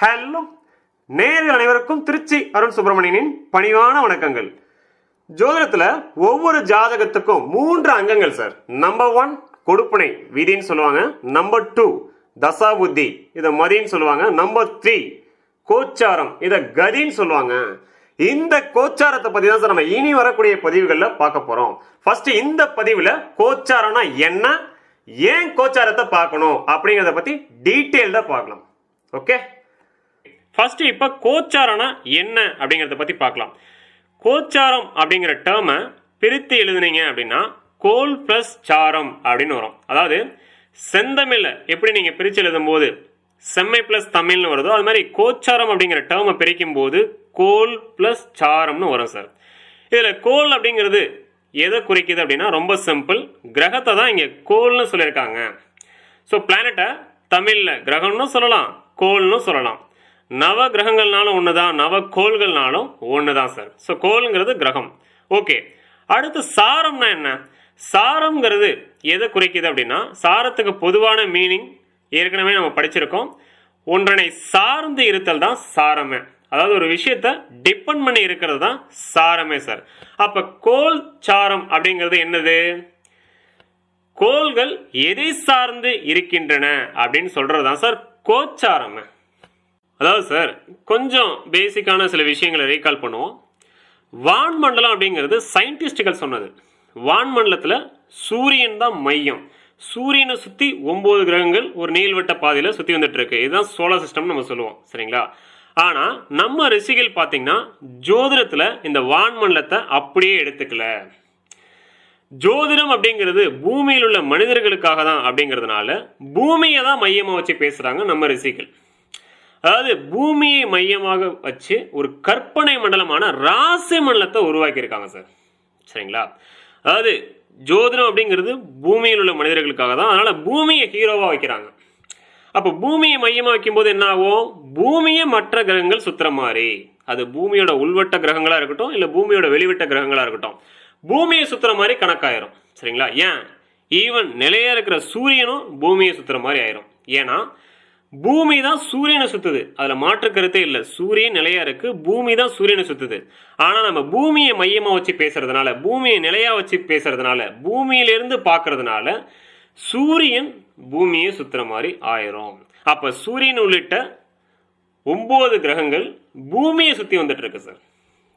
Hello நேரில் அனைவருக்கும் திருச்சி அருண் சுப்பிரமணியனின் பணிவான வணக்கங்கள். ஜோதிடத்துல ஒவ்வொரு ஜாதகத்துக்கும் மூன்று அங்கங்கள் சார் நம்பர் ஒன் கொடுப்பனை விதின்னு சொல்லுவாங்க. நம்பர் டூ தசாபுத்தி இதை மதின்னு சொல்லுவாங்க. நம்பர் த்ரீ கோச்சாரம் இதை கதின்னு சொல்லுவாங்க. இந்த கோச்சாரத்தை பத்தி தான் சார் நம்ம இனி வரக்கூடிய பதிவுகள்ல பார்க்க போறோம். ஃபர்ஸ்ட் இந்த பதிவுல கோச்சாரம்னா என்ன? ஏன் கோச்சாரத்தை பார்க்கணும்? அப்படிங்கறத பத்தி டீட்டெயில்டா பார்க்கலாம். ஓகே ஃபர்ஸ்ட் இப்ப கோச்சாரம்னா என்ன அப்படிங்கறத பத்தி பார்க்கலாம். கோச்சாரம் அப்படிங்கிற டேர்மை பிரித்து எழுதுனீங்க அப்படின்னா கோல் பிளஸ் சாரம் அப்படின்னு வரும். அதாவது செந்தமிழில் எப்படி நீங்க பிரிச்சு எழுதும் போது செம்மை பிளஸ் தமிழ்னு வருதோ அது மாதிரி கோச்சாரம் அப்படிங்கிற டேர்மை பிரிக்கும் போது கோல் பிளஸ் சாரம்னு வரும் சார் இதுல கோல் அப்படிங்கிறது எதை குறிக்குது அப்படின்னா ரொம்ப சிம்பிள் கிரகத்தை தான் இங்க கோல்னு சொல்லியிருக்காங்க. ஸோ பிளானட்டை தமிழில் கிரகம்னு சொல்லலாம் கோல்னு சொல்லலாம். நவ கிரகங்கள்னாலும் ஒன்று தான் நவ கோள்கள்னாலும் ஒன்று தான் சார் ஸோ கோள்ங்கிறது கிரகம். ஓகே அடுத்து சாரம்னா என்ன? சாரம்ங்கிறது எதை குறிக்குது அப்படின்னா சாரத்துக்கு பொதுவான மீனிங் ஏற்கனவே நம்ம படிச்சிருக்கோம். ஒன்றனை சார்ந்து இருத்தல் தான் சாரமே. அதாவது ஒரு விஷயத்த டிபெண்ட் பண்ணி இருக்கிறது தான் சாரமே சார் அப்ப கோல் சாரம் அப்படிங்கிறது என்னது? கோள்கள் எதை சார்ந்து இருக்கின்றன அப்படின்னு சொல்றதுதான் சார் கோச்சாரம். அதாவது சார் கொஞ்சம் பேசிக்கான சில விஷயங்களை ரீகால் பண்ணுவோம். வான்மண்டலம் அப்படிங்கிறது சயின்டிஸ்டுகள் சொன்னது. வான்மண்டலத்தில் சூரியன் தான் மையம். சூரியனை சுற்றி ஒம்பது கிரகங்கள் ஒரு நீள்வட்ட பாதையில் சுற்றி வந்துட்டு இருக்கு. இதுதான் சோலார் சிஸ்டம் நம்ம சொல்லுவோம். சரிங்களா? ஆனால் நம்ம ரிஷிகள் பார்த்தீங்கன்னா ஜோதிடத்தில் இந்த வான்மண்டலத்தை அப்படியே எடுத்துக்கல. ஜோதிடம் அப்படிங்கிறது பூமியில் உள்ள மனிதர்களுக்காக தான் அப்படிங்கிறதுனால பூமியை தான் மையமாக வச்சு பேசுகிறாங்க நம்ம ரிஷிகள். அதாவது பூமியை மையமாக வச்சு ஒரு கற்பனை மண்டலமான ராசி மண்டலத்தை உருவாக்கியிருக்காங்க சார். சரிங்களா? அதாவது ஜோதிடம் அப்படிங்கிறது பூமியில் உள்ள மனிதர்களுக்காக தான். அதனால பூமியை ஹீரோவாக வைக்கிறாங்க. அப்போ பூமியை மையமாக வைக்கும்போது என்ன ஆகும்? பூமியை மற்ற கிரகங்கள் சுத்துற மாதிரி அது பூமியோட உள்வட்ட கிரகங்களாக இருக்கட்டும் இல்லை பூமியோட வெளிவட்ட கிரகங்களாக இருக்கட்டும். பூமியை சுத்துற மாதிரி கணக்காயிரும். சரிங்களா? ஏன்? ஈவன் நிலையாக இருக்கிற சூரியனும் பூமியை சுத்துற மாதிரி ஆயிரும். ஏன்னா பூமி தான் சூரியனை சுத்துது. அதுல மாற்று கருத்தே இல்லை. சூரியன் நிலையா இருக்கு பூமி தான் சூரியனை சுத்துது. ஆனா நம்ம பூமியை மையமா வச்சு பேசுறதுனால பூமியை நிலையா வச்சு பேசுறதுனால பூமியிலிருந்து பாக்குறதுனால சூரியன் பூமியை சுத்துற மாதிரி ஆயிரும். அப்ப சூரியன் உள்ளிட்ட ஒன்பது கிரகங்கள் பூமியை சுத்தி வந்துட்டு இருக்கு சார்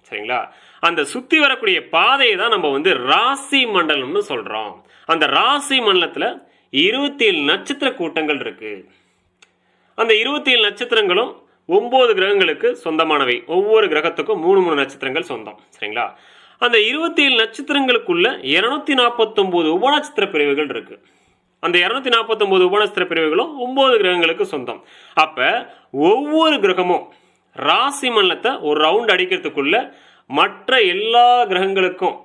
சரிங்களா? அந்த சுத்தி வரக்கூடிய பாதையை தான் நம்ம வந்து ராசி மண்டலம்னு சொல்றோம். அந்த ராசி மண்டலத்துல இருபத்தி ஏழு நட்சத்திர கூட்டங்கள் இருக்கு. அந்த இருபத்தி ஏழு நட்சத்திரங்களும் ஒன்பது கிரகங்களுக்கு சொந்தமானவை. ஒவ்வொரு கிரகத்துக்கும் மூணு மூணு நட்சத்திரங்கள் சொந்தம். சரிங்களா? அந்த இருபத்தி ஏழு நட்சத்திரங்களுக்குள்ள இருநூத்தி நாற்பத்தொம்போது உபநட்சத்திர பிரிவுகள் இருக்கு. அந்த இருநூத்தி நாற்பத்தொம்போது உபநட்சத்திர பிரிவுகளும் ஒன்பது கிரகங்களுக்கு சொந்தம். அப்ப ஒவ்வொரு கிரகமும் ராசி மண்டலத்தை ஒரு ரவுண்ட் அடிக்கிறதுக்குள்ள மற்ற எல்லா கிரகங்களுக்கும்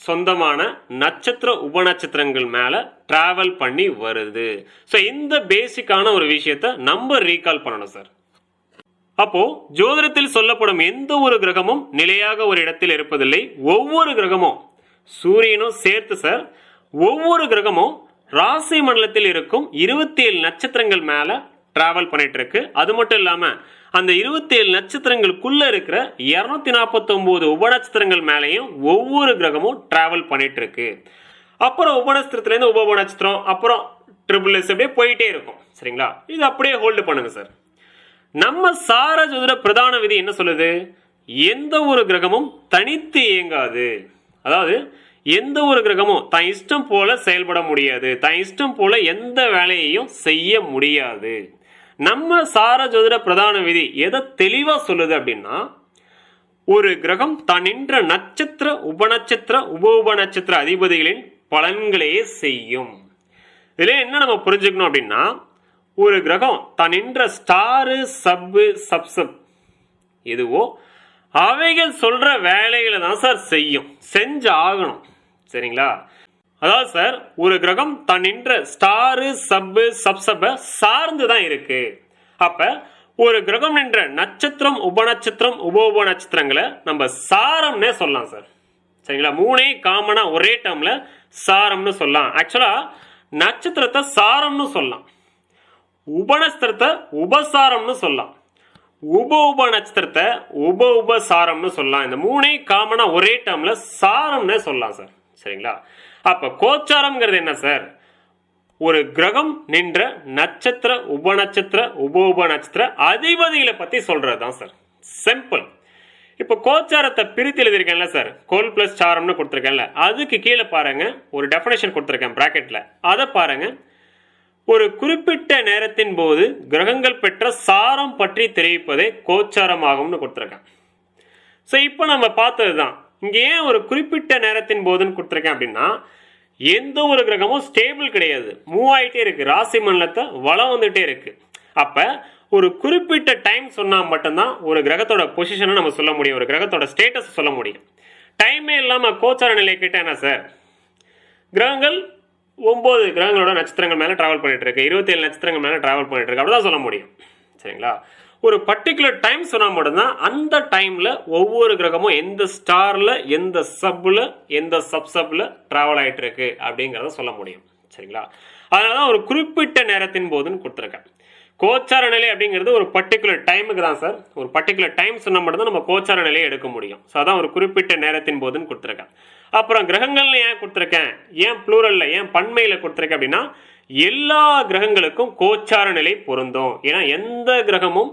சொந்தமான நட்சத்திர உபநட்சத்திரங்கள் மேலே ட்ராவல் பண்ணி வருது. ஸோ இந்த பேசிக்கான ஒரு விஷயத்த நம்ம ரீகால் பண்ணணும் சார் அப்போ ஜோதிடத்தில் சொல்லப்படும் எந்த ஒரு கிரகமும் நிலையாக ஒரு இடத்தில் இருப்பதில்லை. ஒவ்வொரு கிரகமும் சூரியனும் சேர்த்து சார் ஒவ்வொரு கிரகமும் ராசி மண்டலத்தில் இருக்கும் இருபத்தி ஏழு நட்சத்திரங்கள் மேலே டிராவல் பண்ணிட்டு இருக்கு. அது மட்டும் இல்லாமல் அந்த இருபத்தேழு நட்சத்திரங்களுக்குள்ள இருக்கிற இருநூத்தி நாற்பத்தி உபநட்சத்திரங்கள் மேலேயும் ஒவ்வொரு கிரகமும் டிராவல் பண்ணிட்டு இருக்கு அப்புறம் உபநட்சத்திரத்துலேருந்து உப நட்சத்திரம் அப்புறம் ட்ரிபிள் எஸ் அப்படியே போயிட்டே இருக்கும். சரிங்களா? இது அப்படியே ஹோல்டு பண்ணுங்க சார் நம்ம சார ஜோதிட பிரதான விதி என்ன சொல்லுது? எந்த ஒரு கிரகமும் தனித்து இயங்காது. அதாவது எந்த ஒரு கிரகமும் தன் இஷ்டம் போல செயல்பட முடியாது. தன் இஷ்டம் போல எந்த வேலையையும் செய்ய முடியாது. நம்ம சார ஜோதிட பிரதான விதி எதை தெளிவா சொல்லுது அப்படின்னா ஒரு கிரகம் தான் நின்ற நட்சத்திர உபநட்சத்திர உப உப நட்சத்திர அதிபதிகளின் பலன்களையே செய்யும். இதுல என்ன நம்ம புரிஞ்சுக்கணும் அப்படின்னா ஒரு கிரகம் தான் நின்ற ஸ்டாரு சப்பு சப்சப் எதுவோ அவைகள் சொல்ற வேலைகளை தான் சார் செய்யும். செஞ்சு ஆகணும் சரிங்களா? அதாவது சார் ஒரு கிரகம் தான் நின்ற ஸ்டாரு சப்பு சப்சப்பை சார்ந்து தான் இருக்கு. அப்ப ஒரு கிரகம் நின்ற நட்சத்திரம் உபநட்சத்திரம் உப உப நட்சத்திரங்களை நம்ம சாரம்னே சொல்லலாம் சார். சரிங்களா? மூணே காமனா ஒரே டேர்ம்ல சாரம்னு சொல்லலாம். ஆக்சுவலா நட்சத்திரத்தை சாரம்னு சொல்லலாம். உபநஸ்திரத்தை உபசாரம்னு சொல்லலாம். உப உப நட்சத்திரத்தை உப உபசாரம்னு சொல்லலாம். இந்த மூணே காமனா ஒரே டேர்ம்ல சாரம்னே சொல்லலாம் சார். சரிங்களா? அப்ப கோச்சாரம்ங்கிறது என்ன சார்? ஒரு கிரகம் நின்ற நட்சத்திர உப நட்சத்திர உப உப நட்சத்திர அதிபதிகளை பத்தி சொல்றது தான் சார். சிம்பிள் இப்போ கோச்சாரத்தை பிரித்து எழுதியிருக்கேன்ல சார். கோல் பிளஸ் சாரம்னு கொடுத்துருக்கேன்ல. அதுக்கு கீழே பாருங்க ஒரு டெஃபனேஷன் கொடுத்துருக்கேன் ப்ராக்கெட்டில் அதை பாருங்க. ஒரு குறிப்பிட்ட நேரத்தின் போது கிரகங்கள் பெற்ற சாரம் பற்றி தெரிவிப்பதே கோச்சாரமாகும்னு கொடுத்துருக்கேன். ஸோ இப்போ நம்ம பார்த்தது தான் இங்கே ஏன் ஒரு குறிப்பிட்ட நேரத்தின் போதுன்னு கொடுத்துருக்கேன் அப்படின்னா எந்த ஒரு கிரகமும் ஸ்டேபிள் கிடையாது. மூவ் ஆகிட்டே இருக்கு. ராசி மண்டலத்தை வளம் வந்துட்டே இருக்கு. அப்போ ஒரு குறிப்பிட்ட டைம் சொன்னால் மட்டும்தான் ஒரு கிரகத்தோட பொசிஷனை நம்ம சொல்ல முடியும். ஒரு கிரகத்தோட ஸ்டேட்டஸ் சொல்ல முடியும். டைமே இல்லாமல் கோச்சார நிலை கிட்ட என்ன சார் கிரகங்கள் ஒன்பது கிரகங்களோட நட்சத்திரங்கள் மேலே டிராவல் பண்ணிட்டு இருக்கு. இருபத்தேழு நட்சத்திரங்கள் மேலே டிராவல் பண்ணிட்டு இருக்கு. அப்படிதான் சொல்ல முடியும். சரிங்களா? ஒரு பர்டிகுலர் டைம் சொன்னால் மட்டும்தான் அந்த டைமில் ஒவ்வொரு கிரகமும் எந்த ஸ்டாரில் எந்த சப்பில் எந்த சப் ட்ராவல் டிராவல் இருக்கு அப்படிங்கிறத சொல்ல முடியும். சரிங்களா? அதனால தான் ஒரு குறிப்பிட்ட நேரத்தின் போதுன்னு கொடுத்துருக்கேன். கோச்சார நிலை அப்படிங்கிறது ஒரு பர்டிகுலர் டைமுக்கு தான் சார் ஒரு பர்டிகுலர் டைம் சொன்னால் மட்டும்தான் நம்ம கோச்சார நிலையை எடுக்க முடியும். ஸோ அதான் ஒரு குறிப்பிட்ட நேரத்தின் போதுன்னு கொடுத்துருக்கேன். அப்புறம் கிரகங்கள்ல ஏன் கொடுத்துருக்கேன்? ஏன் ப்ளூரல்ல ஏன் பண்மையில் கொடுத்துருக்கேன் அப்படின்னா எல்லா கிரகங்களுக்கும் கோச்சார நிலை பொருந்தும். ஏன்னா எந்த கிரகமும்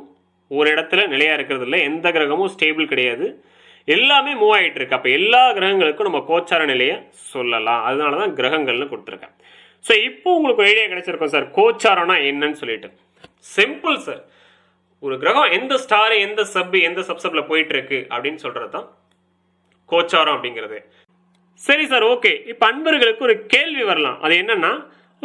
ஒரு இடத்துல நிலையா இருக்கிறது இல்லை எந்த கிரகமும் ஸ்டேபிள் கிடையாது. எல்லாமே மூவ் ஆகிட்டு இருக்கு. அப்போ எல்லா கிரகங்களுக்கும் நம்ம கோச்சார நிலையை சொல்லலாம். அதனால தான் கிரகங்கள்னு கொடுத்துருக்கேன். ஸோ இப்போ உங்களுக்கு ஐடியா கிடைச்சிருக்கோம் சார் கோச்சாரம்னா என்னன்னு சொல்லிட்டு. சிம்பிள் சார் ஒரு கிரகம் எந்த ஸ்டார் எந்த சப் எந்த சப்சப்ல போயிட்டு இருக்கு அப்படின்னு சொல்றது தான் கோச்சாரம் அப்படிங்கிறது. சரி சார் ஓகே இப்போ அன்பர்களுக்கு ஒரு கேள்வி வரலாம். அது என்னன்னா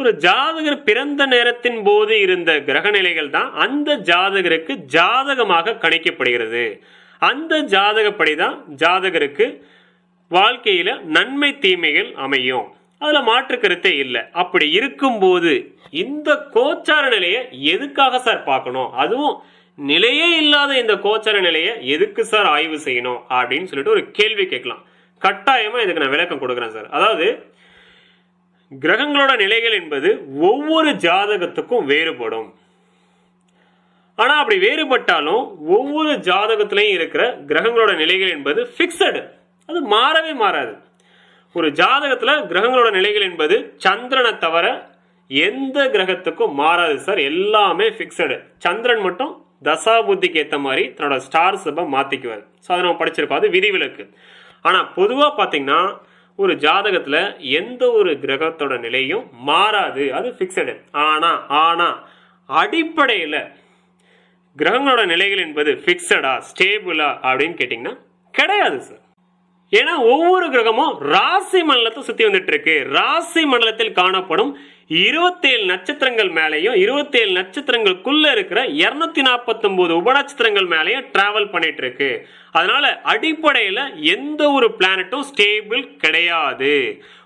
ஒரு ஜாதகர் பிறந்த நேரத்தின் போது இருந்த கிரக நிலைகள் தான் அந்த ஜாதகருக்கு ஜாதகமாக கணிக்கப்படுகிறது. அந்த ஜாதகப்படி தான் ஜாதகருக்கு வாழ்க்கையில நன்மை தீமைகள் அமையும். அதுல மாற்று கருத்தே இல்லை. அப்படி இருக்கும்போது இந்த கோச்சார நிலையை எதுக்காக சார் பார்க்கணும்? அதுவும் நிலையே இல்லாத இந்த கோச்சார நிலையை எதுக்கு சார் ஆய்வு செய்யணும்? அப்படின்னு சொல்லிட்டு ஒரு கேள்வி கேட்கலாம். கட்டாயமா இதுக்கு நான் விளக்கம் கொடுக்குறேன் சார் அதாவது கிரகங்களோட நிலைகள் என்பது ஒவ்வொரு ஜாதகத்துக்கும் வேறுபடும். ஆனால் அப்படி வேறுபட்டாலும் ஒவ்வொரு ஜாதகத்திலையும் இருக்கிற கிரகங்களோட நிலைகள் என்பது ஃபிக்ஸடு அது மாறவே மாறாது. ஒரு ஜாதகத்தில் கிரகங்களோட நிலைகள் என்பது சந்திரனை தவிர எந்த கிரகத்துக்கும் மாறாது சார். எல்லாமே ஃபிக்ஸடு சந்திரன் மட்டும் தசா புத்திக்கு ஏற்ற மாதிரி தன்னோட ஸ்டார் சபை மாற்றிக்குவார் ஸோ அதை நம்ம படிச்சிருக்கோம். அது விதிவிலக்கு. ஆனால் பொதுவாக பார்த்தீங்கன்னா ஒரு ஜாதகத்துல எந்த ஒரு கிரகத்தோட நிலையும் மாறாது. அது ஃபிக்ஸடு ஆனா ஆனா அடிப்படையில் கிரகங்களோட நிலைகள் என்பது ஃபிக்ஸடா ஸ்டேபிளா அப்படின்னு கேட்டிங்கன்னா கிடையாது சார் ஏன்னா ஒவ்வொரு கிரகமும் ராசி மண்டலத்தை சுத்தி வந்துட்டு இருக்கு. ராசி மண்டலத்தில் காணப்படும் இருபத்தேழு நட்சத்திரங்கள் மேலேயும் இருபத்தேழு நட்சத்திரங்களுக்குள்ள இருக்கிற இருநூத்தி நாற்பத்தி ஒன்பது உபநட்சத்திரங்கள் மேலேயும் டிராவல் பண்ணிட்டு இருக்கு. அதனால அடிப்படையில எந்த ஒரு பிளானட்டும் ஸ்டேபிள் கிடையாது.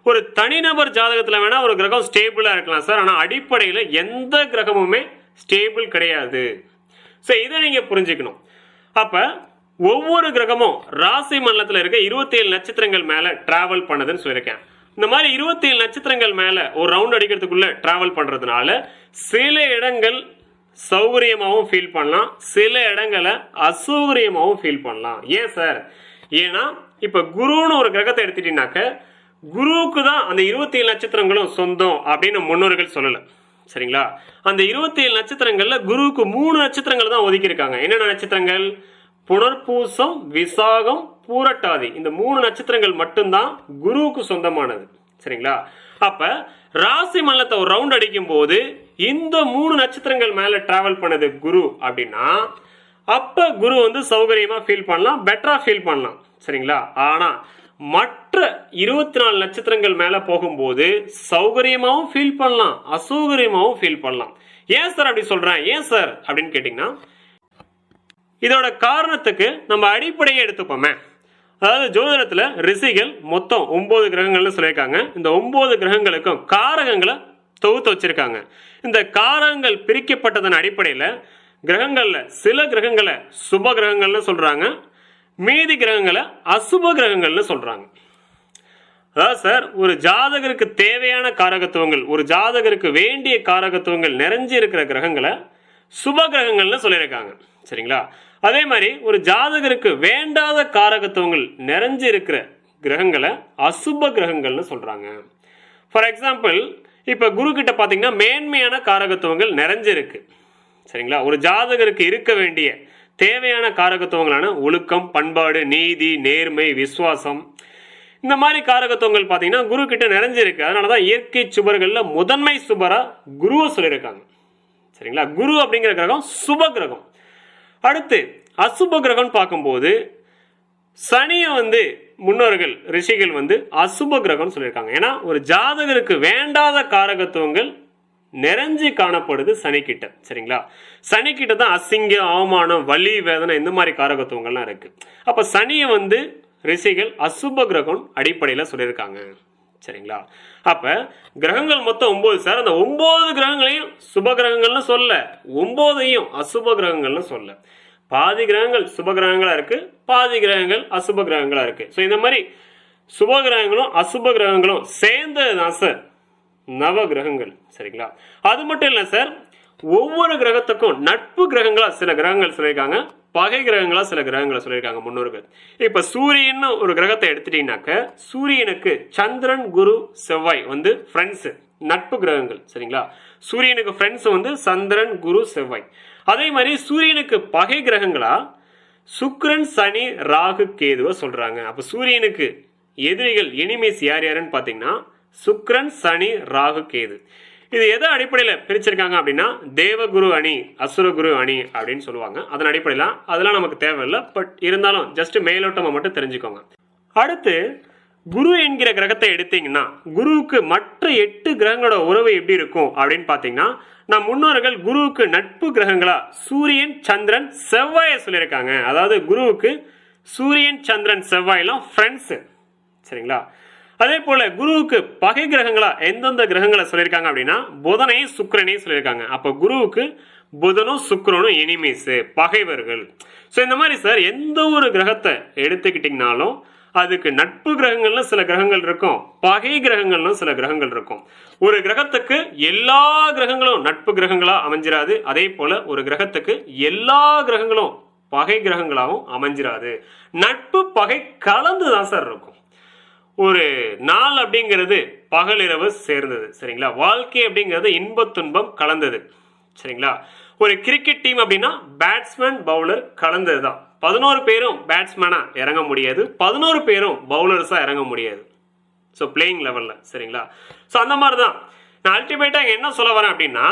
ஒரு தனிநபர் ஜாதகத்துல வேணா ஒரு கிரகம் ஸ்டேபிளா இருக்கலாம் சார். ஆனா அடிப்படையில எந்த கிரகமுமே ஸ்டேபிள் கிடையாது. ஸோ இதை நீங்க புரிஞ்சுக்கணும். அப்போ ஒவ்வொரு கிரகமும் ராசி மண்டலத்தில் இருக்க இருபத்தி ஏழு நட்சத்திரங்கள் மேலே டிராவல் பண்ணுதுன்னு சொல்லியிருக்கேன். இந்த மாதிரி இருபத்தி ஏழு நட்சத்திரங்கள் மேலே ஒரு ரவுண்ட் அடிக்கிறதுக்குள்ள டிராவல் பண்ணுறதுனால சில இடங்கள் சௌகரியமாகவும் ஃபீல் பண்ணலாம். சில இடங்களை அசௌகரியமாகவும் ஃபீல் பண்ணலாம். ஏன் சார்? ஏன்னா இப்போ குருன்னு ஒரு கிரகத்தை எடுத்துட்டீங்கன்னாக்க குருவுக்கு தான் அந்த இருபத்தி ஏழு நட்சத்திரங்களும் சொந்தம் அப்படின்னு முன்னோர்கள் சொல்லலை. சரிங்களா? அந்த இருபத்தி ஏழு நட்சத்திரங்களில் குருவுக்கு மூணு நட்சத்திரங்கள் தான் ஒதுக்கியிருக்காங்க. என்னென்ன நட்சத்திரங்கள்? புனர்பூசம் விசாகம் பூரட்டாதி. இந்த மூணு நட்சத்திரங்கள் மட்டும்தான் குருவுக்கு சொந்தமானது. சரிங்களா? அப்ப ராசி மல்லத்தை ஒரு ரவுண்ட் அடிக்கும் போது இந்த மூணு நட்சத்திரங்கள் மேல டிராவல் பண்ணது குரு அப்படின்னா அப்ப குரு வந்து சௌகரியமா ஃபீல் பண்ணலாம் பெட்டரா ஃபீல் பண்ணலாம். சரிங்களா? ஆனா மற்ற இருபத்தி நாலு நட்சத்திரங்கள் மேல போகும்போது சௌகரியமாவும் ஃபீல் பண்ணலாம் அசௌகரியமாவும் ஃபீல் பண்ணலாம். ஏன் சார் அப்படி சொல்றேன்? ஏன் சார் அப்படின்னு கேட்டீங்கன்னா இதோட காரணத்துக்கு நம்ம அடிப்படையை எடுத்துப்போமே. அதாவது ஜோதிடத்துல ரிஷிகள் மொத்தம் ஒன்பது கிரகங்கள்னு சொல்லியிருக்காங்க. இந்த ஒன்பது கிரகங்களுக்கும் காரகங்களை தொகுத்து வச்சிருக்காங்க. இந்த காரகங்கள் பிரிக்கப்பட்டதன் அடிப்படையில் கிரகங்கள்ல சில கிரகங்களை சுப கிரகங்கள்னு சொல்றாங்க. மீதி கிரகங்களை அசுப கிரகங்கள்னு சொல்றாங்க. அதாவது சார் ஒரு ஜாதகருக்கு தேவையான காரகத்துவங்கள் ஒரு ஜாதகருக்கு வேண்டிய காரகத்துவங்கள் நிறைஞ்சு இருக்கிற கிரகங்களை சுப கிரகங்கள்னு சொல்லியிருக்காங்க. சரிங்களா? அதே மாதிரி ஒரு ஜாதகருக்கு வேண்டாத காரகத்துவங்கள் நிறைஞ்சு இருக்கிற கிரகங்களை அசுப கிரகங்கள்னு சொல்றாங்க. ஃபார் எக்ஸாம்பிள் இப்போ குரு கிட்ட பார்த்தீங்கன்னா மேன்மையான காரகத்துவங்கள் நிறைஞ்சிருக்கு சரிங்களா? ஒரு ஜாதகருக்கு இருக்க வேண்டிய தேவையான காரகத்துவங்களான ஒழுக்கம் பண்பாடு நீதி நேர்மை விசுவாசம் இந்த மாதிரி காரகத்துவங்கள் பார்த்தீங்கன்னா குரு கிட்ட நிறைஞ்சிருக்கு அதனால தான் இயற்கை சுபர்களில் முதன்மை சுபரா குருவை சொல்லியிருக்காங்க. சரிங்களா? குரு அப்படிங்கிற கிரகம் சுப கிரகம். அடுத்து அசுப கிரகம்னு பார்க்கும்போது சனியை வந்து முன்னோர்கள் ரிஷிகள் வந்து அசுப கிரகம்னு சொல்லியிருக்காங்க. ஏன்னா ஒரு ஜாதகருக்கு வேண்டாத காரகத்துவங்கள் நிறைஞ்சு காணப்படுது சனிக்கிட்ட சரிங்களா? சனிக்கிட்ட தான் அசிங்கம் அவமானம் வலி வேதனை இந்த மாதிரி காரகத்துவங்கள்லாம் இருக்கு. அப்ப சனியை வந்து ரிஷிகள் அசுப கிரகம் அடிப்படையில் சொல்லியிருக்காங்க. சரிங்களா? அப்ப கிரகங்கள் மொத்தம் ஒன்பது சார். அந்த ஒன்பது கிரகங்களையும் சுப கிரகங்கள்னு சொல்ல. ஒன்பதையும் அசுப கிரகங்கள்னு சொல்ல. பாதி கிரகங்கள் சுப கிரகங்களா இருக்கு பாதி கிரகங்கள் அசுப கிரகங்களா இருக்கு. ஸோ இந்த மாதிரி சுப கிரகங்களும் அசுப கிரகங்களும் சேர்ந்தது தான் சார். நவ கிரகங்கள் சரிங்களா? அது மட்டும் இல்லை சார் ஒவ்வொரு கிரகத்துக்கும் நட்பு கிரகங்களா சில கிரகங்கள் சொல்லியிருக்காங்க பகை கிரகங்களா சில கிரகங்களை சொல்லியிருக்காங்க முன்னோர்கள். இப்ப சூரியன் ஒரு கிரகத்தை எடுத்துட்டீங்கன்னாக்க சூரியனுக்கு சந்திரன் குரு செவ்வாய் வந்து ஃப்ரெண்ட்ஸ் நட்பு கிரகங்கள் சரிங்களா? சூரியனுக்கு ஃப்ரெண்ட்ஸ் வந்து சந்திரன் குரு செவ்வாய். அதே மாதிரி சூரியனுக்கு பகை கிரகங்களா சுக்ரன் சனி ராகு கேதுவை சொல்றாங்க. அப்ப சூரியனுக்கு எதிரிகள் எனிமேஸ் யார் யாருன்னு பார்த்தீங்கன்னா சுக்ரன் சனி ராகு கேது. இது எதை அடிப்படையில் பிரிச்சிருக்காங்க அப்படின்னா தேவகுரு அணி அசுரகுரு அணி அப்படின்னு சொல்லுவாங்க. அதன் அடிப்படையில் அதெல்லாம் நமக்கு தேவையில்லை. பட் இருந்தாலும் ஜஸ்ட் மேலோட்டமாக மட்டும் தெரிஞ்சுக்கோங்க. அடுத்து குரு என்கிற கிரகத்தை எடுத்தீங்கன்னா குருவுக்கு மற்ற எட்டு கிரகங்களோட உறவு எப்படி இருக்கும் அப்படின்னு பார்த்தீங்கன்னா நம் முன்னோர்கள் குருவுக்கு நட்பு கிரகங்களா சூரியன் சந்திரன் செவ்வாயை சொல்லியிருக்காங்க. அதாவது குருவுக்கு சூரியன் சந்திரன் செவ்வாயெல்லாம் ஃப்ரெண்ட்ஸு சரிங்களா? அதே போல குருவுக்கு பகை கிரகங்களா எந்தெந்த கிரகங்களை சொல்லியிருக்காங்க அப்படின்னா புதனையும் சுக்கரனையும் சொல்லியிருக்காங்க. அப்போ குருவுக்கு புதனும் சுக்கரனும் எனிமீஸ் பகைவர்கள். ஸோ இந்த மாதிரி சார் எந்த ஒரு கிரகத்தை எடுத்துக்கிட்டிங்கனாலும் அதுக்கு நட்பு கிரகங்கள்னு சில கிரகங்கள் இருக்கும் பகை கிரகங்கள்னு சில கிரகங்கள் இருக்கும். ஒரு கிரகத்துக்கு எல்லா கிரகங்களும் நட்பு கிரகங்களா அமைஞ்சிராது. அதே போல ஒரு கிரகத்துக்கு எல்லா கிரகங்களும் பகை கிரகங்களாகவும் அமைஞ்சிராது. நட்பு பகை கலந்து தான் சார் இருக்கும். ஒரு நாள் அப்படிங்கிறது பகலிரவு சேர்ந்தது சரிங்களா? வாழ்க்கை அப்படிங்கிறது இன்பத் துன்பம் கலந்தது சரிங்களா? ஒரு கிரிக்கெட் டீம் அப்படின்னா பேட்ஸ்மேன் பவுலர் கலந்தது தான் பதினோரு பேரும் பேட்ஸ்மேனா இறங்க முடியாது. பதினோரு பேரும் பவுலர்ஸா இறங்க முடியாது. ஸோ பிளேயிங் லெவலில் சரிங்களா? ஸோ அந்த மாதிரி தான் நான் அல்டிமேட்டாக என்ன சொல்ல வரேன் அப்படின்னா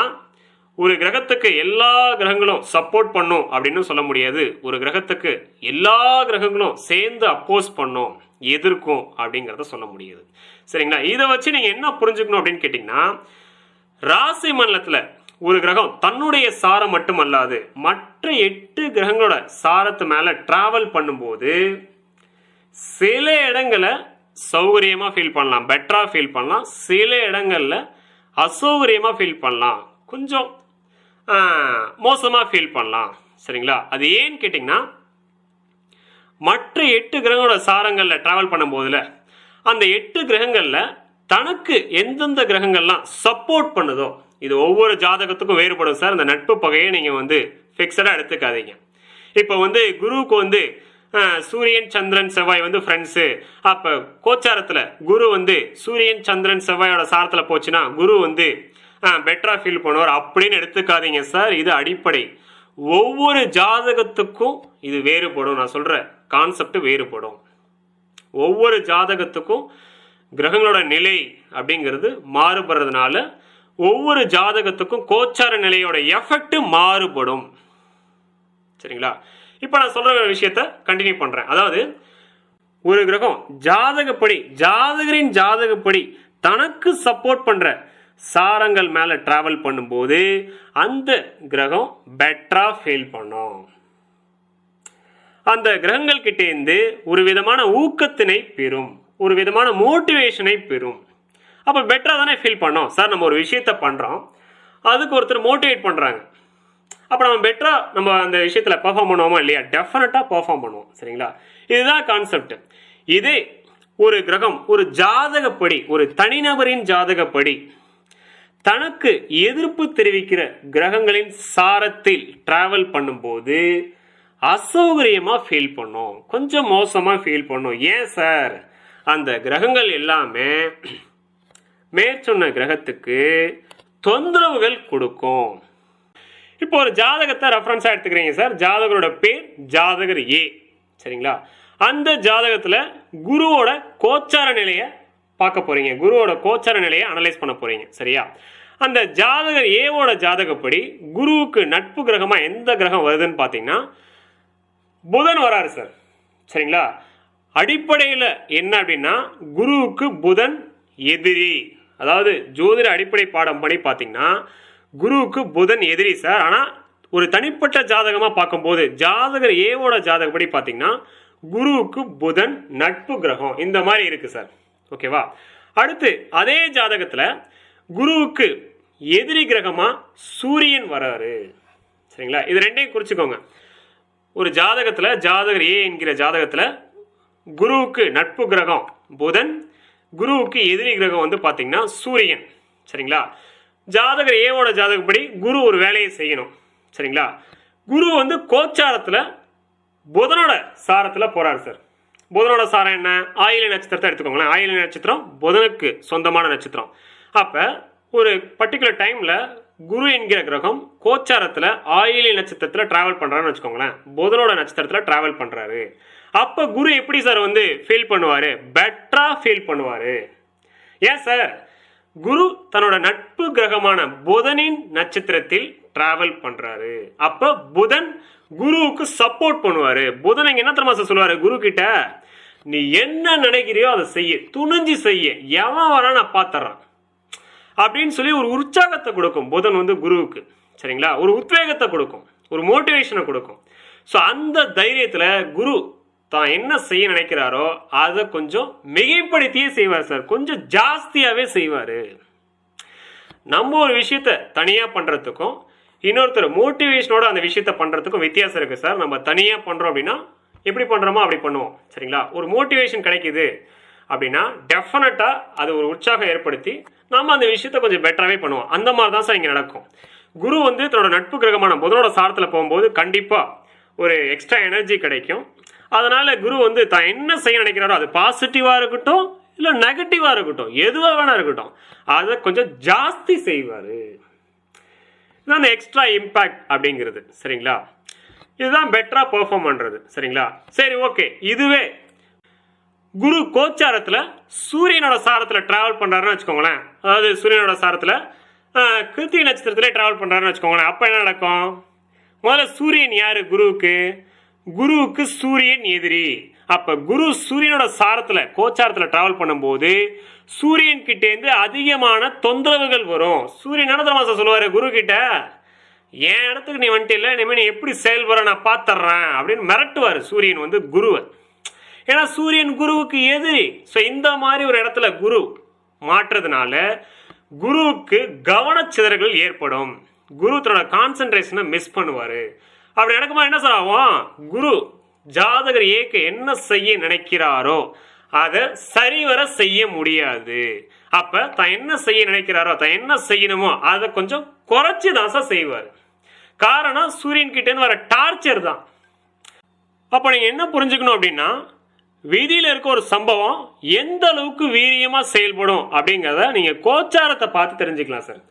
ஒரு கிரகத்துக்கு எல்லா கிரகங்களும் சப்போர்ட் பண்ணும் அப்படின்னு சொல்ல முடியாது. ஒரு கிரகத்துக்கு எல்லா கிரகங்களும் சேர்ந்து அப்போஸ் பண்ணும். எதிர்க்கும் அப்படிங்கிறத சொல்ல முடியுது. சரிங்களா? இதை வச்சு நீங்கள் என்ன புரிஞ்சுக்கணும் அப்படின்னு கேட்டிங்கன்னா ராசி மண்டலத்தில் ஒரு கிரகம் தன்னுடைய சாரம் மட்டுமல்லாது மற்ற எட்டு கிரகங்களோட சாரத்து மேலே டிராவல் பண்ணும்போது சில இடங்களை சௌகரியமா ஃபீல் பண்ணலாம் பெட்டரா ஃபீல் பண்ணலாம். சில இடங்கள்ல அசௌகரியமா ஃபீல் பண்ணலாம். கொஞ்சம் மோசமாக மோசமா ஃபீல் பண்ணலாம். சரிங்களா? அது ஏன்னு கேட்டிங்கன்னா மற்ற எட்டு கிரகங்களோட சாரங்களில் ட்ராவல் பண்ணும்போதில் அந்த எட்டு கிரகங்களில் தனக்கு எந்தெந்த கிரகங்கள்லாம் சப்போர்ட் பண்ணுதோ இது ஒவ்வொரு ஜாதகத்துக்கும் வேறுபடும் சார். அந்த நட்பு பகையை நீங்கள் வந்து ஃபிக்ஸடாக எடுத்துக்காதீங்க. இப்போ வந்து குருவுக்கு வந்து சூரியன் சந்திரன் செவ்வாய் வந்து ஃப்ரெண்ட்ஸு அப்போ கோச்சாரத்தில் குரு வந்து சூரியன் சந்திரன் செவ்வாயோட சாரத்தில் போச்சுன்னா குரு வந்து பெட்டரா ஃபீல் பண்ணுவார் அப்படின்னு எடுத்துக்காதீங்க சார். இது அடிப்படை. ஒவ்வொரு ஜாதகத்துக்கும் இது வேறுபடும். நான் சொல்ற கான்செப்ட் வேறுபடும். ஒவ்வொரு ஜாதகத்துக்கும் கிரகங்களோட நிலை அப்படிங்கிறது மாறுபடுறதுனால ஒவ்வொரு ஜாதகத்துக்கும் கோச்சார நிலையோட எஃபெக்ட் மாறுபடும். சரிங்களா? இப்போ நான் சொல்ற விஷயத்த கண்டினியூ பண்றேன். அதாவது ஒரு கிரகம் ஜாதகப்படி ஜாதகரின் ஜாதகப்படி தனக்கு சப்போர்ட் பண்ற சாரங்கள் மேலே ட்ராவல் பண்ணும்போது அந்த கிரகம் பெட்டராக ஃபீல் பண்ணும். அந்த கிரகங்கள் கிட்டேருந்து ஒரு விதமான ஊக்கத்தினை பெறும். ஒரு விதமான மோட்டிவேஷனை பெறும். அப்போ பெட்டராக தானே ஃபீல் பண்ணோம். சார் நம்ம ஒரு விஷயத்த பண்ணுறோம் அதுக்கு ஒருத்தர் மோட்டிவேட் பண்ணுறாங்க அப்போ நம்ம பெட்டராக நம்ம அந்த விஷயத்தில் பெர்ஃபார்ம் பண்ணுவோமா இல்லையா? டெஃபினட்டாக பெர்ஃபார்ம் பண்ணுவோம். சரிங்களா? இதுதான் கான்செப்ட் இதே ஒரு கிரகம் ஒரு ஜாதகப்படி ஒரு தனிநபரின் ஜாதகப்படி தனக்கு எதிர்ப்பு தெரிவிக்கிற கிரகங்களின் சாரத்தில் டிராவல் பண்ணும்போது அசௌகரியமா ஃபீல் பண்ணும். கொஞ்சம் மோசமா ஃபீல் பண்ணும். ஏன் சார் அந்த கிரகங்கள் எல்லாமே மேற்சொன்ன கிரகத்துக்கு தொந்தரவுகள் கொடுக்கும். இப்போ ஒரு ஜாதகத்தை ரெஃபரன்ஸாக எடுத்துக்கிறீங்க சார் ஜாதகரோட பேர் ஜாதகர் ஏ சரிங்களா? அந்த ஜாதகத்தில் குருவோட கோச்சார நிலையை பார்க்க போறீங்க. குருவோட கோச்சார நிலையை அனலைஸ் பண்ண போறீங்க. சரியா? அந்த ஜாதகர் ஏவோட ஜாதகப்படி குருவுக்கு நட்பு கிரகமா எந்த கிரகம் வருதுன்னு பார்த்தீங்கன்னா புதன் வராரு சார். சரிங்களா? அடிப்படையில் என்ன அப்படின்னா குருவுக்கு புதன் எதிரி. அதாவது ஜோதிட அடிப்படை பாடம் படி பார்த்தீங்கன்னா குருவுக்கு புதன் எதிரி சார். ஆனால் ஒரு தனிப்பட்ட ஜாதகமாக பார்க்கும்போது ஜாதகர் ஏவோட ஜாதகப்படி பார்த்தீங்கன்னா குருவுக்கு புதன் நட்பு கிரகம். இந்த மாதிரி இருக்குது சார். ஓகேவா? அடுத்து அதே ஜாதகத்தில் குருவுக்கு எதிரி கிரகமாக சூரியன் வராரு. சரிங்களா? இது ரெண்டையும் குறிச்சுக்கோங்க. ஒரு ஜாதகத்தில் ஜாதகர் ஏ என்கிற ஜாதகத்தில் குருவுக்கு நட்பு கிரகம் புதன் குருவுக்கு எதிரி கிரகம் வந்து பார்த்தீங்கன்னா சூரியன். சரிங்களா? ஜாதகர் ஏவோட ஜாதகப்படி குரு ஒரு வேலையை செய்யணும். சரிங்களா? குரு வந்து கோச்சாரத்தில் புதனோட சாரத்தில் போறாரு சார். புதனோட சாரம் என்ன? ஆயில நட்சத்திரத்தை எடுத்துக்கோங்களேன். ஆயில நட்சத்திரம் புதனுக்கு சொந்தமான நட்சத்திரம். அப்போ ஒரு பர்டிகுலர் டைமில் குரு என்கிற கிரகம் கோச்சாரத்தில் ஆயிலி நட்சத்திரத்தில் டிராவல் பண்ணுறாருன்னு வச்சுக்கோங்களேன். புதனோட நட்சத்திரத்தில் ட்ராவல் பண்ணுறாரு அப்போ குரு எப்படி சார் வந்து ஃபீல் பண்ணுவார்? பெட்டராக ஃபீல் பண்ணுவார். ஏன் சார் குரு தன்னோட நட்பு கிரகமான புதனின் நட்சத்திரத்தில் ட்ராவல் பண்ணுறாரு அப்போ புதன் குருவுக்கு சப்போர்ட் பண்ணுவாரு. புதன் இங்கே என்ன தரமா சார் சொல்லுவாரு? குரு கிட்ட நீ என்ன நினைக்கிறியோ அதை செய்ய. துணிஞ்சு செய்ய. எவன் வரான் நான் பாத்துறான் அப்படின்னு சொல்லி ஒரு உற்சாகத்தை கொடுக்கும் புதன் வந்து குருவுக்கு. சரிங்களா? ஒரு உத்வேகத்தை கொடுக்கும். ஒரு மோட்டிவேஷனை கொடுக்கும். ஸோ அந்த தைரியத்தில் குரு தான் என்ன செய்ய நினைக்கிறாரோ அதை கொஞ்சம் மிகைப்படுத்தியே செய்வார் சார். கொஞ்சம் ஜாஸ்தியாகவே செய்வார். நம்ம ஒரு விஷயத்த தனியாக பண்ணுறதுக்கும் இன்னொருத்தர் மோட்டிவேஷனோட அந்த விஷயத்த பண்ணுறதுக்கும் வித்தியாசம் இருக்குது சார். நம்ம தனியாக பண்ணுறோம் அப்படின்னா எப்படி பண்ணுறோமோ அப்படி பண்ணுவோம். சரிங்களா? ஒரு மோட்டிவேஷன் கிடைக்குது அப்படின்னா டெஃபினட்டாக அது ஒரு உற்சாகம் ஏற்படுத்தி நாம் அந்த விஷயத்த கொஞ்சம் பெட்டராகவே பண்ணுவோம். அந்த மாதிரி தான் சார் இங்கே நடக்கும். குரு வந்து தன்னோட நட்பு கிரகமான புதனோட சாரத்தில் போகும்போது கண்டிப்பாக ஒரு எக்ஸ்ட்ரா எனர்ஜி கிடைக்கும். அதனால குரு வந்து தான் என்ன செய்ய நினைக்கிறாரோ அது பாசிட்டிவாக இருக்கட்டும் இல்லை நெகட்டிவாக இருக்கட்டும் எதுவாக வேணா இருக்கட்டும் அதை கொஞ்சம் ஜாஸ்தி செய்வார். இதுதான் அந்த எக்ஸ்ட்ரா இம்பேக்ட் அப்படிங்கிறது. சரிங்களா? இதுதான் பெட்டராக பெர்ஃபார்ம் பண்ணுறது சரிங்களா? சரி ஓகே இதுவே குரு கோச்சாரத்தில் சூரியனோட சாரத்தில் ட்ராவல் பண்ணுறாருன்னு வச்சுக்கோங்களேன். அதாவது சூரியனோட சாரத்தில் ஆஹ், கிருத்திகை நட்சத்திரத்திலே ட்ராவல் பண்ணுறாருன்னு வச்சுக்கோங்களேன். அப்போ என்ன நடக்கும்? முதல்ல சூரியன் யார்? குருவுக்கு. குருவுக்கு சூரியன் எதிரி. அப்போ குரு சூரியனோட சாரத்தில் கோச்சாரத்தில் ட்ராவல் பண்ணும்போது சூரியன் கிட்டேருந்து அதிகமான தொந்தரவுகள் வரும். சூரியன் என்ன தெரியுமா சார் சொல்லுவாரு? குரு கிட்ட என் இடத்துக்கு நீ வந்துட்டு இல்லை? இனிமேல் நீ எப்படி செயல்பட நான் பார்த்துட்றேன் அப்படின்னு மிரட்டுவார் சூரியன் வந்து குருவை. ஏன்னா சூரியன் குருவுக்கு எதிரி. ஸோ இந்த மாதிரி ஒரு இடத்துல குரு மாற்றுறதுனால குருவுக்கு கவனச்சிதறல்கள் ஏற்படும். குரு தன்னோட கான்சென்ட்ரேஷனை மிஸ் பண்ணுவார். அப்படி நடக்குமா என்ன சார் ஆகும்? குரு ஜாதகர் ஏக்க என்ன செய்ய நினைக்கிறாரோ அதை சரிவர செய்ய முடியாது. அப்ப தான் என்ன செய்ய நினைக்கிறாரோ தான் என்ன செய்யணுமோ அதை கொஞ்சம் குறைச்சி தான் சார் செய்வார். காரணம் சூரியன் கிட்ட வர டார்ச்சர் தான். அப்போ நீங்கள் என்ன புரிஞ்சுக்கணும் அப்படின்னா விதியில் இருக்க ஒரு சம்பவம் எந்த அளவுக்கு வீரியமாக செயல்படும் அப்படிங்கிறத நீங்கள் கோச்சாரத்தை பார்த்து தெரிஞ்சுக்கலாம் சார்.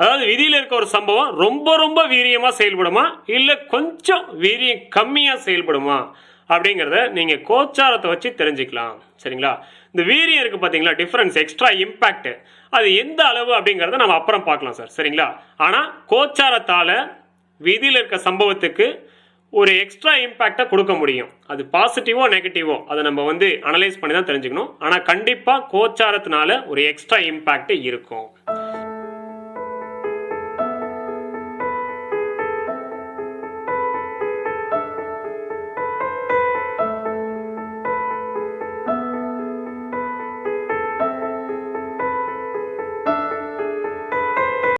அதாவது விதியில் இருக்க ஒரு சம்பவம் ரொம்ப ரொம்ப வீரியமாக செயல்படுமா? இல்லை கொஞ்சம் வீரியம் கம்மியாக செயல்படுமா? அப்படிங்கிறத நீங்கள் கோச்சாரத்தை வச்சு தெரிஞ்சுக்கலாம். சரிங்களா? இந்த வீரியம் இருக்குது பார்த்தீங்களா டிஃப்ரென்ஸ் எக்ஸ்ட்ரா இம்பேக்ட் அது எந்த அளவு அப்படிங்கிறத நம்ம அப்புறம் பார்க்கலாம் சார் சரிங்களா? ஆனால் கோச்சாரத்தால் விதியில் இருக்க சம்பவத்துக்கு ஒரு எக்ஸ்ட்ரா இம்பேக்டை கொடுக்க முடியும். அது பாசிட்டிவோ நெகட்டிவோ அதை நம்ம வந்து அனலைஸ் பண்ணி தான் தெரிஞ்சுக்கணும். ஆனால் கண்டிப்பாக கோச்சாரத்தினால ஒரு எக்ஸ்ட்ரா இம்பேக்ட் இருக்கும்.